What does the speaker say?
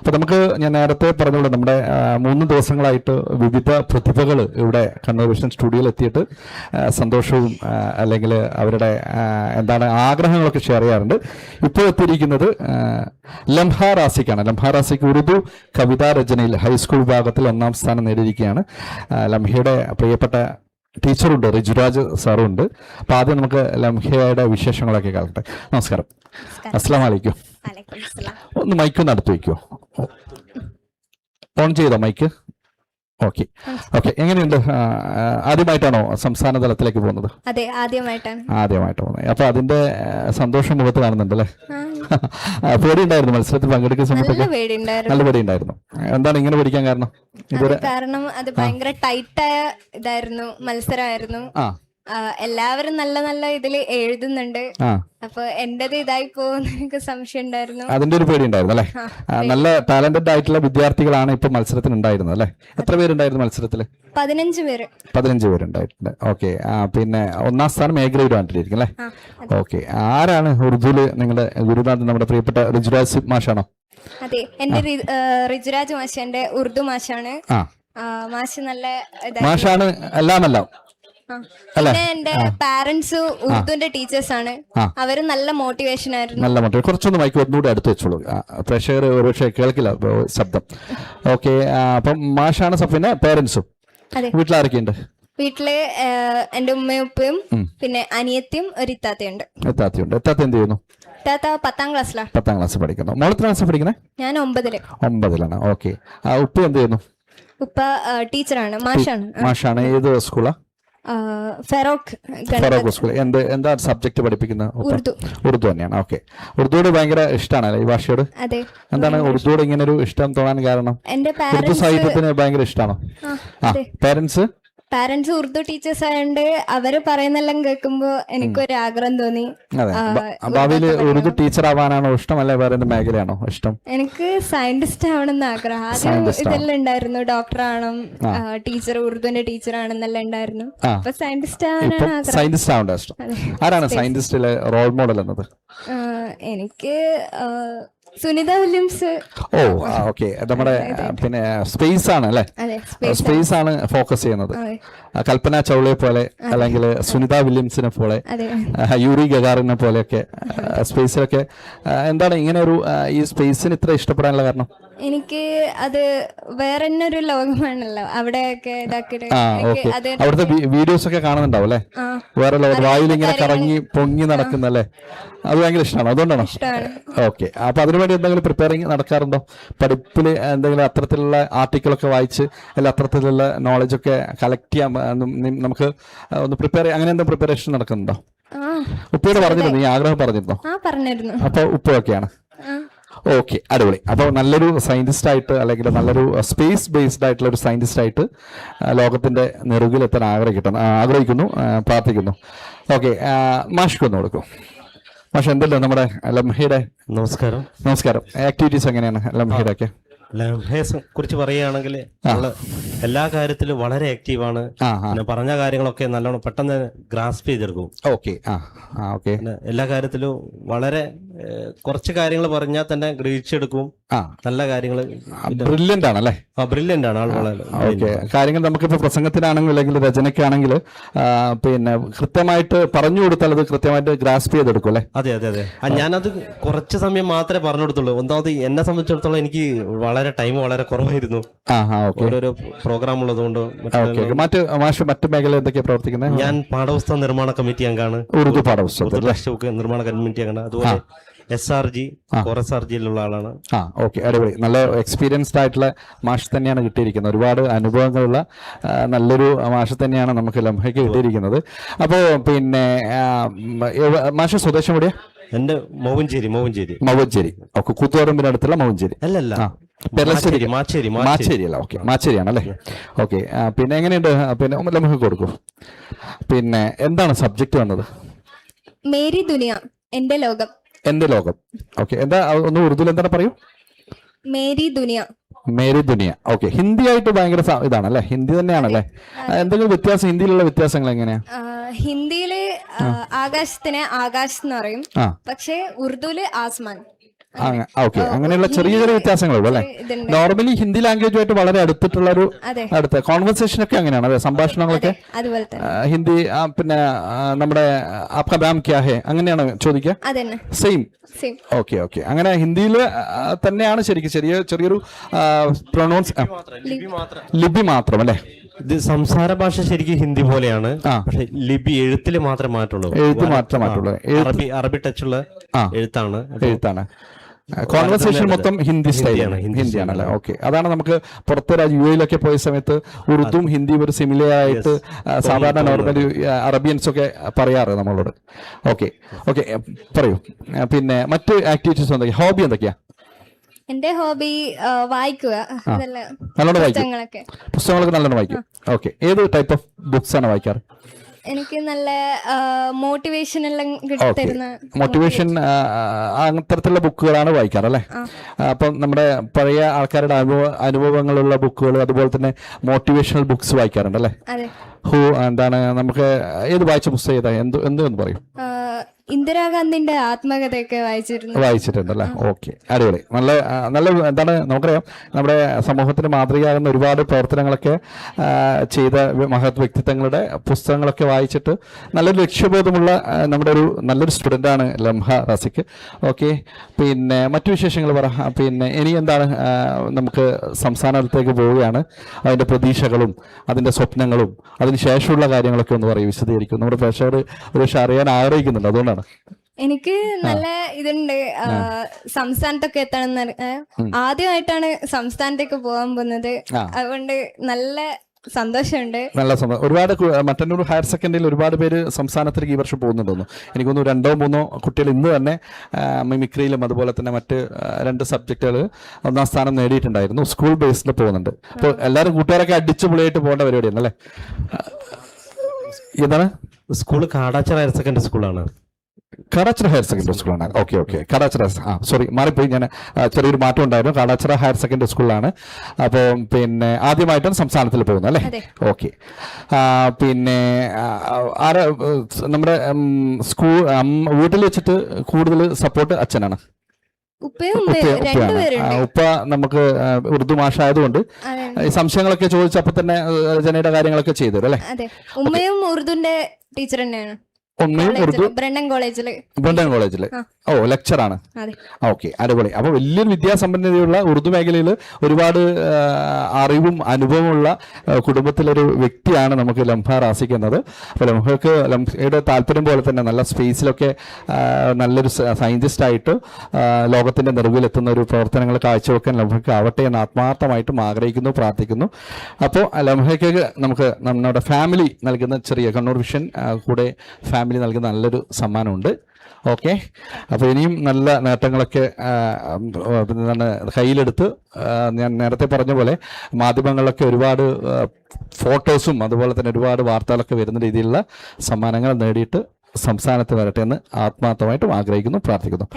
അപ്പൊ നമുക്ക് ഞാൻ നേരത്തെ പറഞ്ഞുകൊണ്ട് നമ്മുടെ മൂന്ന് ദിവസങ്ങളായിട്ട് വിവിധ പ്രതിഭകൾ ഇവിടെ കണ്ണൂർ വിഷൻ സ്റ്റുഡിയോയിൽ എത്തിയിട്ട് സന്തോഷവും അല്ലെങ്കിൽ അവരുടെ എന്താണ് ആഗ്രഹങ്ങളൊക്കെ ഷെയർ ചെയ്യാറുണ്ട്. ഇപ്പോൾ എത്തിയിരിക്കുന്നത് ലംഹ റാസിക്കാണ് ലംഹ റാസിക്ക് ഉറുദു കവിതാ രചനയിൽ ഹൈസ്കൂൾ വിഭാഗത്തിൽ ഒന്നാം സ്ഥാനം നേടിയിരിക്കുകയാണ്. ലംഹയുടെ പ്രിയപ്പെട്ട ടീച്ചറുണ്ട് റിജുരാജ് സാറുണ്ട്. അപ്പോൾ അപ്പൊ ആദ്യം നമുക്ക് ലംഹയുടെ വിശേഷങ്ങളൊക്കെ കേൾക്കട്ടെ. നമസ്കാരം. അസ്സാം വലൈക്കും. ഒന്ന് മൈക്ക് ഒന്ന് അടുത്ത് വയ്ക്കോ ഓൺ ചെയ്തോ മൈക്ക് ഓക്കെ ഓക്കെ എങ്ങനെയുണ്ട്? ആദ്യമായിട്ടാണോ സംസ്ഥാന തലത്തിലേക്ക് പോകുന്നത്? അതെ ആദ്യമായിട്ടാണ്. ആദ്യമായിട്ട് പോകുന്നത്. അപ്പൊ അതിന്റെ സന്തോഷം മുഖത്ത് കാണുന്നുണ്ട് അല്ലേ ആ, പേടിയുണ്ടായിരുന്നു മത്സരത്തിൽ പങ്കെടുക്കുന്ന നല്ല പേടി ഉണ്ടായിരുന്നു നല്ല പേടിയുണ്ടായിരുന്നു. എന്താണ് ഇങ്ങനെ പഠിക്കാൻ കാരണം? കാരണം അത് ഭയങ്കര ടൈറ്റായ ഇതായിരുന്നു മത്സരമായിരുന്നു. ആ എല്ലാവരും നല്ല നല്ല ഇതിൽ എഴുതുന്നുണ്ട്. ആ. അപ്പൊ എന്റേത് ഇതായി പോകുന്ന. എനിക്ക് സംശയം ഉണ്ടായിരുന്നു. അതിന്റെ ഒരു പേടി ഉണ്ടായിരുന്നു അല്ലേ? ആ, നല്ല ടാലന്റഡ് ആയിട്ടുള്ള വിദ്യാർത്ഥികളാണ് ഇപ്പൊ മത്സരത്തിന് ഉണ്ടായിരുന്നത് അല്ലേ? എത്ര പേരുണ്ടായിരുന്നു മത്സരത്തിൽ പതിനഞ്ച് പേര്. പതിനഞ്ച് പേരുണ്ടായിട്ടുണ്ട്. ഓക്കെ. പിന്നെ ഒന്നാം സ്ഥാനം എ ഗ്രേഡ് വാണ്ടിരിക്കും അല്ലേ? ഓക്കെ. ആരാണ് ഉറുദുൽ നിങ്ങളുടെ ഗുരുനാഥൻ നമ്മുടെ പ്രിയപ്പെട്ട ഋജുരാജ് മാഷാണോ? അതെ എന്റെ ഋജുരാജ് ആ, മാഷ് എന്റെ ഉറുദു മാഷാണ്. ആ. ആ, മാഷ് നല്ല മാഷാണ് എല്ലാമെല്ലാം? പിന്നെ എന്റെ പാരന്റ്സ് ഉറുദുവിന്റെ ടീച്ചേഴ്സ് ആണ്. അവർ നല്ല മോട്ടിവേഷൻ ആയിരുന്നു. നല്ല മോട്ടിവേഷൻ കുറച്ചൊന്ന് മൈക്ക് ഒന്നുകൂടെ അടുത്ത് വെച്ചോളൂ. പ്രഷർ ഒരുപക്ഷെ കേൾക്കില്ല ശബ്ദം. ഓക്കെ അപ്പം മാഷാണ് സഫിന് പേരൻസും വീട്ടിലാരൊക്കെയുണ്ട്? വീട്ടിൽ എന്റെ ഉമ്മയും ഉപ്പയും പിന്നെ അനിയത്തിയും ഒരു ഇത്താത്തയുണ്ട്. ഇത്താത്തയുണ്ട്. ഇത്താത്ത എന്ത് ചെയ്യുന്നു? ഇത്താത്ത പത്താം ക്ലാസ്സിലാണ് പത്താം ക്ലാസ് പഠിക്കുന്നു. മോളത്തിന് ക്ലാസ് പഠിക്കണേ? ഞാൻ ഒമ്പതിൽ. ഒമ്പതിലാണ്. ഓക്കെ ഉപ്പ എന്ത് ചെയ്യുന്നു? ഉപ്പ ടീച്ചറാണ്. മാഷാണ്. മാഷാണ്. ഏത് സ്കൂളാ? ആഹ്, ഫെറോക്ക് ഫറോക്ക് സ്കൂൾ എന്ത് എന്താ സബ്ജക്ട് പഠിപ്പിക്കുന്ന ഉറുദു. ഉറുദു തന്നെയാണ്. ഓക്കെ ഉറുദുവോട് ഭയങ്കര ഇഷ്ടമാണല്ലേ ഈ ഭാഷയോട്? എന്താണ് ഉറുദുവോട് ഇങ്ങനെ ഒരു ഇഷ്ടം തോന്നാൻ കാരണം? ഉറുദു സാഹിത്യത്തിന് ഭയങ്കര ഇഷ്ടമാണോ ആ പേരൻസ് പാരന്റ്സ് ഉറുദു ടീച്ചേഴ്സ് ആയതുകൊണ്ട് അവർ പറയുന്നെല്ലാം കേൾക്കുമ്പോ എനിക്കൊരു ആഗ്രഹം തോന്നി. ഭാവിയിൽ ഉറുദു ടീച്ചർ ആവാനാണോ ഇഷ്ടം അല്ലെ വേറെ മേഖലയാണോ ഇഷ്ടം? എനിക്ക് സയന്റിസ്റ്റ് ആവണമെന്ന് ആഗ്രഹം. ആദ്യം ഇതെല്ലാം ഉണ്ടായിരുന്നു. ഡോക്ടർ ആണോ ടീച്ചർ ഉറുദുവിന്റെ ടീച്ചർ ആണെന്നെല്ലാം ഉണ്ടായിരുന്നു. അപ്പൊ സയന്റിസ്റ്റ് ആവാനാണ് സയന്റിസ്റ്റ് ആവേണ്ട ഇഷ്ടം. ആരാണ് സയന്റിസ്റ്റിലെ റോൾ മോഡൽ എന്നത്? എനിക്ക് സുനിത വില്യംസ്. ഓ ഓക്കെ. നമ്മുടെ പിന്നെ സ്പേസ് ആണ് അല്ലെ? സ്പേസ് ആണ് ഫോക്കസ് ചെയ്യുന്നത്. കൽപ്പന ചൗളയെ പോലെ അല്ലെങ്കിൽ സുനിത വില്യംസിനെ പോലെ യൂറി ഗഗാറിനെ പോലെയൊക്കെ സ്പേസിലൊക്കെ എന്താണ് ഇങ്ങനെ ഒരു ഈ സ്പേസിന് ഇത്ര ഇഷ്ടപ്പെടാനുള്ള കാരണം? എനിക്ക് അത് വേറെ തന്നെ ഒരു ലോകമാണല്ലോ. അവിടെയൊക്കെ ഇതാക്കിയിട്ട് അവിടുത്തെ വീഡിയോസ് ഒക്കെ കാണുന്നുണ്ടാവും അല്ലേ? വേറെ ലോകം വായിൽ ഇങ്ങനെ കറങ്ങി പൊങ്ങി നടക്കുന്നല്ലേ അത് ഭയങ്കര ഇഷ്ടമാണ്? അതുകൊണ്ടാണ്? ഓക്കെ. അപ്പൊ അതിനുവേണ്ടി എന്തെങ്കിലും പ്രിപ്പയറിങ് നടക്കാറുണ്ടോ? പഠിപ്പിൽ എന്തെങ്കിലും അത്തരത്തിലുള്ള ആർട്ടിക്കിളൊക്കെ വായിച്ച് അല്ല അത്തരത്തിലുള്ള നോളജ് ഒക്കെ കളക്ട് ചെയ്യാൻ നം- നം- നമുക്ക് ഒന്ന് പ്രിപ്പയർ അങ്ങനെ എന്തെങ്കിലും പ്രിപ്പറേഷൻ നടക്കുന്നുണ്ടോ? ഉപ്പയോട് പറഞ്ഞിരുന്നു? ഈ ആഗ്രഹം പറഞ്ഞിരുന്നോ? അപ്പൊ ഉപ്പയൊക്കെയാണ്. ഓക്കെ അടിപൊളി. അപ്പോൾ നല്ലൊരു സയന്റിസ്റ്റ് ആയിട്ട് അല്ലെങ്കിൽ നല്ലൊരു സ്പേസ് ബേസ്ഡ് ആയിട്ടുള്ള ഒരു സയന്റിസ്റ്റ് ആയിട്ട് ലോകത്തിന്റെ നെറുകിലെത്താൻ ആഗ്രഹിക്കട്ടെ ആഗ്രഹിക്കുന്നു പ്രാർത്ഥിക്കുന്നു. ഓക്കെ മാഷ്ക്കൊന്ന് കൊടുക്കും. മാഷ് എന്തല്ലോ നമ്മുടെ ലംഹയുടെ നമസ്കാരം. നമസ്കാരം. ആക്ടിവിറ്റീസ് എങ്ങനെയാണ് ലംഹയുടെ ഒക്കെ ലംഹയെ കുറിച്ച് പറയുകയാണെങ്കിൽ എല്ലാ കാര്യത്തിലും വളരെ ആക്റ്റീവാണ് പിന്നെ പറഞ്ഞ കാര്യങ്ങളൊക്കെ നല്ലോണം പെട്ടെന്ന് ഗ്രാസ്പ് ചെയ്തെടുക്കും. ഓക്കെ എല്ലാ കാര്യത്തിലും വളരെ കുറച്ച് കാര്യങ്ങൾ പറഞ്ഞാൽ തന്നെ ഗ്രഹിച്ചെടുക്കും നല്ല കാര്യങ്ങൾ ബ്രില്യന്റ് ആണല്ലേ? ബ്രില്യന്റ് ആണ് ആൾ വളരെ ഓക്കെ കാര്യങ്ങൾ നമുക്കിപ്പോൾ പ്രസംഗത്തിനാണെങ്കിലും അല്ലെങ്കിൽ രചനയ്ക്കാണെങ്കിൽ പിന്നെ കൃത്യമായിട്ട് പറഞ്ഞു കൊടുത്താൽ അത് കൃത്യമായിട്ട് ഗ്രാസ്പ് ചെയ്തെടുക്കും അല്ലേ? അതെ അതെ അതെ. ഞാനത് കുറച്ച് സമയം മാത്രമേ പറഞ്ഞു കൊടുത്തുള്ളൂ ഒന്നാമത് എന്നെ സംബന്ധിച്ചിടത്തോളം എനിക്ക് വളരെ ടൈം വളരെ കുറവായിരുന്നു. ഓരോരോ പ്രോഗ്രാം ഉള്ളതുകൊണ്ട് മറ്റ് മാഷ് മറ്റ് മേഖല എന്തൊക്കെയാണ് പ്രവർത്തിക്കുന്നത് ഞാൻ പാഠപുസ്തക നിർമ്മാണ കമ്മിറ്റി അംഗമാണ് ഉറുദു പാഠപുസ്തക നിർമ്മാണ കമ്മിറ്റി അംഗമാണ് അതുപോലെ S R G chorus R ജിയിലുള്ള ആളാണ്. ആ ഓക്കെ അടിപൊളി. നല്ല എക്സ്പീരിയൻസ്ഡ് ആയിട്ടുള്ള മാഷ് തന്നെയാണ് കിട്ടിയിരിക്കുന്നത്. ഒരുപാട് അനുഭവങ്ങളുള്ള നല്ലൊരു മാഷ് തന്നെയാണ് നമുക്ക് ലംഹയ്ക്ക് കിട്ടിയിരിക്കുന്നത്. അപ്പോൾ പിന്നെ മാഷ് സ്വദേശം കൂടിയാ എന്റെ മോവഞ്ചേരി മോവഞ്ചേരി. മൗഞ്ചേരി ഓക്കെ കൂത്തുപറമ്പിനടുത്തുള്ള അല്ലല്ല. ആ. പെരളശ്ശേരി മാച്ചേരി മാച്ചേരി മാച്ചേരി. അല്ല ഓക്കെ. മാച്ചേരിയാണല്ലേ ഓക്കെ. പിന്നെ എങ്ങനെയുണ്ട്? പിന്നെ നമുക്ക് കൊടുക്കൂ. പിന്നെ എന്താണ് സബ്ജക്ട് വന്നത്? മേരി ദുനിയ എന്റെ ലോകം. എന്റെ ലോകം. ഓക്കെ. എന്താ ഒന്ന് ഉറുദുൽ എന്താണ് പറയൂ? മേരി ദുനിയ. മേരി ദുനിയ. ഓക്കെ. ഹിന്ദി ആയിട്ട് ഭയങ്കര ഇതാണല്ലേ ഹിന്ദി തന്നെയാണല്ലേ എന്തെങ്കിലും വ്യത്യാസം ഹിന്ദിയിലുള്ള വ്യത്യാസങ്ങൾ എങ്ങനെയാ? ഹിന്ദിയിൽ ആകാശത്തിന് ആകാശ് എന്ന് പറയും. പക്ഷെ പക്ഷേ ഉറുദുവിൽ ആസ്മാൻ. ഓക്കെ. അങ്ങനെയുള്ള ചെറിയ ചെറിയ വ്യത്യാസങ്ങളുള്ളൂ അല്ലേ? നോർമലി ഹിന്ദി ലാംഗ്വേജുമായിട്ട് വളരെ അടുത്തിട്ടുള്ള ഒരു അടുത്ത കോൺവെർസേഷൻ ഒക്കെ അങ്ങനെയാണ് അതെ സംഭാഷണങ്ങളൊക്കെ. അതുപോലെ തന്നെ. ഹിന്ദി പിന്നെ നമ്മുടെ ആപ്ക ബാം ക്യാ ഹേ അങ്ങനെയാണ് ചോദിക്കുക? Same same okay okay. അങ്ങനെ ഹിന്ദിയിൽ തന്നെയാണ് ശരിക്കും ചെറിയ ചെറിയൊരു പ്രൊണൗൺസ് ലിപി മാത്രം. അല്ലേ? ഇത് സംസാര ഭാഷ ശരിക്കും ഹിന്ദി പോലെയാണ്. ആ. പക്ഷെ ലിപി എഴുത്തിൽ മാത്രമേ മാറ്റുള്ളൂ എഴുത്ത് മാത്രമേ മാറ്റുള്ളൂ. അറബി അറബി ടച്ചുള്ള എഴുത്താണ്. എഴുത്താണ്. കോൺവെർസേഷൻ മൊത്തം ഹിന്ദി സ്റ്റൈലാണ് ഹിന്ദിയാണ്, ഹിന്ദി ഹിന്ദിയാണല്ലേ ഓക്കെ അതാണ് നമുക്ക് പുറത്ത് രാജ്യം യു എയിലൊക്കെ പോയ സമയത്ത് ഉറുദും ഹിന്ദിയും ഒരു സിമിലർ ആയിട്ട് സാധാരണ നോർമലി അറബിയൻസ് ഒക്കെ പറയാറ് നമ്മളോട്. ഓക്കെ ഓക്കെ പറയൂ. പിന്നെ മറ്റ് ആക്ടിവിറ്റീസ് എന്തൊക്കെയാ? ഹോബി എന്തൊക്കെയാ? എന്റെ ഹോബി വായിക്കുക. നല്ലോണം വായിക്കും. പുസ്തകങ്ങളൊക്കെ. നല്ലോണം വായിക്കും. ഓക്കെ ഏത് ടൈപ്പ് ഓഫ് ബുക്സ് ആണ് വായിക്കാറ്? എനിക്ക് നല്ല മോട്ടിവേഷൻ എല്ലാം തരുന്ന മോട്ടിവേഷൻ അത്തരത്തിലുള്ള ബുക്കുകളാണ് വായിക്കാറ് അല്ലേ അപ്പം നമ്മുടെ പഴയ ആൾക്കാരുടെ അനുഭവ അനുഭവങ്ങളുള്ള ബുക്കുകൾ അതുപോലെ തന്നെ മോട്ടിവേഷണൽ ബുക്സ് വായിക്കാറുണ്ട് അല്ലേ ഹൂ എന്താണ് നമുക്ക് ഏത് വായിച്ച പുസ്തകം ഏതാ? എന്ത് എന്ത് പറയും. ഇന്ദിരാഗാന്ധിന്റെ ആത്മകഥയൊക്കെ വായിച്ചിരുന്നു. വായിച്ചിട്ടുണ്ടല്ലേ? ഓക്കെ. അടിപൊളി. നല്ല നല്ല എന്താണ് നമുക്കറിയാം നമ്മുടെ സമൂഹത്തിന് മാതൃകയാകുന്ന ഒരുപാട് പ്രവർത്തനങ്ങളൊക്കെ ചെയ്ത മഹത് വ്യക്തിത്വങ്ങളുടെ പുസ്തകങ്ങളൊക്കെ വായിച്ചിട്ട് നല്ലൊരു ലക്ഷ്യബോധമുള്ള നമ്മുടെ ഒരു നല്ലൊരു സ്റ്റുഡന്റാണ് ലംഹ റസിക്ക് ഓക്കെ. പിന്നെ മറ്റു വിശേഷങ്ങൾ പറ. പിന്നെ ഇനി എന്താണ് നമുക്ക് സംസ്ഥാനത്തേക്ക് പോവുകയാണ്. അതിന്റെ പ്രതീക്ഷകളും അതിന്റെ സ്വപ്നങ്ങളും അതിന് ശേഷമുള്ള കാര്യങ്ങളൊക്കെ ഒന്ന് പറയും. വിശദീകരിക്കും. നമ്മുടെ പ്രേക്ഷകർ ഒരു പക്ഷേ അറിയാൻ ആഗ്രഹിക്കുന്നുണ്ട്. അതുകൊണ്ടാണ്. എനിക്ക് നല്ല ഇതുണ്ട്. സംസ്ഥാനത്തൊക്കെ എത്തണം ആദ്യമായിട്ടാണ് സംസ്ഥാനത്തേക്ക് പോകാൻ പോകുന്നത്. അതുകൊണ്ട് നല്ല സന്തോഷമുണ്ട്. നല്ല സന്തോഷം ഒരുപാട് മറ്റന്നൂർ മട്ടന്നൂർ ഹയർ സെക്കൻഡറിയിൽ ഒരുപാട് പേര് സംസ്ഥാനത്തേക്ക് ഈ വർഷം പോകുന്നുണ്ടെന്നു എനിക്കൊന്ന് രണ്ടോ മൂന്നോ കുട്ടികൾ ഇന്ന് തന്നെ മിമിക്രിയിലും അതുപോലെ തന്നെ മറ്റ് രണ്ട് സബ്ജക്റ്റുകൾ ഒന്നാം സ്ഥാനം നേടിയിട്ടുണ്ടായിരുന്നു. സ്കൂൾ ബേസിൽ പോകുന്നുണ്ട്. അപ്പോൾ എല്ലാവരും കൂട്ടുകാരൊക്കെ അടിച്ചു പൊളിയായിട്ട് പോകേണ്ട പരിപാടിയാണ് അല്ലേ? എന്താണ്? സ്കൂൾ കാടാച്ചർ ഹയർ സെക്കൻഡറി സ്കൂളാണ്. കടാച്ചിറ ഹയർ സെക്കൻഡറി സ്കൂളാണ് ഓക്കെ ഓക്കെ കടാച്ചിറ ആ സോറി മാറിപ്പോയി. ഞാൻ ചെറിയൊരു മാറ്റം ഉണ്ടായിരുന്നു. കടാച്ചിറ ഹയർ സെക്കൻഡറി സ്കൂളിലാണ് അപ്പോൾ പിന്നെ ആദ്യമായിട്ടാണ് സംസ്ഥാനത്തിൽ പോകുന്നത് അല്ലേ. ഓക്കെ പിന്നെ ആരെ നമ്മുടെ സ്കൂൾ വീട്ടിൽ വെച്ചിട്ട് കൂടുതൽ സപ്പോർട്ട് അച്ഛനാണ്? ഉപ്പ- നമുക്ക് ഉറുദു മാഷായതുകൊണ്ട് സംശയങ്ങളൊക്കെ ചോദിച്ചപ്പോ തന്നെ ജനയുടെ രചനയുടെ കാര്യങ്ങളൊക്കെ ചെയ്തു അല്ലേ? ഉമ്മയും ഉറുദുന്റെ ടീച്ചർ തന്നെയാണ്. ഒന്നും ഉറുദു ബ്രണ്ടൻ കോളേജിൽ. ബ്രണ്ടൻ കോളേജിൽ ഓ ലെക്ചറാണ് ഓക്കെ. അടിപൊളി. അപ്പോൾ വലിയൊരു വിദ്യാസമ്പന്നതയുള്ള ഉറുദു മേഖലയിൽ ഒരുപാട് അറിവും അനുഭവമുള്ള കുടുംബത്തിലൊരു വ്യക്തിയാണ് നമുക്ക് ലംഹ റാസിക്കുന്നത് അപ്പോൾ ലംഹയ്ക്ക് ലംഹയുടെ താല്പര്യം പോലെ തന്നെ നല്ല സ്പേസിലൊക്കെ നല്ലൊരു സയന്റിസ്റ്റ് ആയിട്ട് ലോകത്തിന്റെ ലോകത്തിന്റെ നെറുകിലെത്തുന്ന ഒരു പ്രവർത്തനങ്ങൾ കാഴ്ചവെക്കാൻ ലംഹയ്ക്ക് ആവട്ടെ എന്ന് ആത്മാർത്ഥമായിട്ടും ആഗ്രഹിക്കുന്നു പ്രാർത്ഥിക്കുന്നു. അപ്പോൾ ലംഹയ്ക്ക് നമുക്ക് നമ്മുടെ ഫാമിലി നൽകുന്ന ചെറിയ കണ്ണൂർ വിഷൻ കൂടെ ഫാമിലി നൽകുന്ന നല്ലൊരു സമ്മാനമുണ്ട്. ഓക്കെ. അപ്പോൾ ഇനിയും നല്ല നേട്ടങ്ങളൊക്കെ എന്താണ് കയ്യിലെടുത്ത് ഞാൻ നേരത്തെ പറഞ്ഞ പോലെ മാധ്യമങ്ങളിലൊക്കെ ഒരുപാട് ഫോട്ടോസും അതുപോലെ തന്നെ ഒരുപാട് വാർത്തകളൊക്കെ വരുന്ന രീതിയിലുള്ള സമ്മാനങ്ങൾ നേടിയിട്ട് സംസ്ഥാനത്ത് വരട്ടെ എന്ന് ആത്മാർത്ഥമായിട്ടും ആഗ്രഹിക്കുന്നു പ്രാർത്ഥിക്കുന്നു.